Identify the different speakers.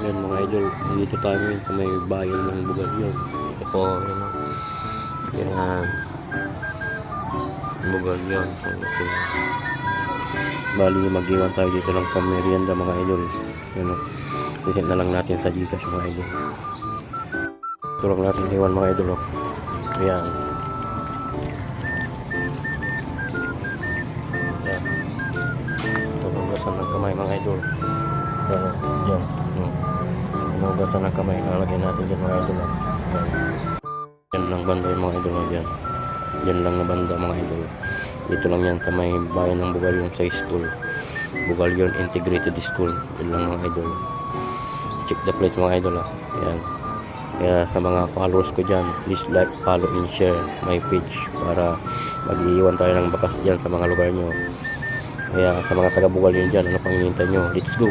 Speaker 1: Yan mga idol, dito tayo ngayon sa may bayan ng Bugalyon. Ito po, yan o. Yan. Bugalyon. So, ito. Bali, mag-iwan tayo dito ng pamerienda mga idol. Yan o. Visit na lang natin sa Gcash mga idol. Ito lang natin iwan mga idol o. Ayan. Ayan. Ito hugasan ng kamay mga idol. Ayan o. Hmm. Hugasan ng kamay. Lalagyan natin dyan mga idol. Ayan. Yan lang banda yung mga idol o dyan. Yan lang na banda mga idol. Dito lang yan sa may bayan ng Bugalyon sa school. Bugalyon Integrated School. Yan lang mga idol. Check the place mga idol ah. Yan. Kaya sa mga followers ko dyan, please like, follow, and share my page para mag-iwan tayo ng bakas dyan sa mga lugar nyo. Kaya sa mga taga Bugalyon dyan, ano pang hinihintay nyo? Let's go!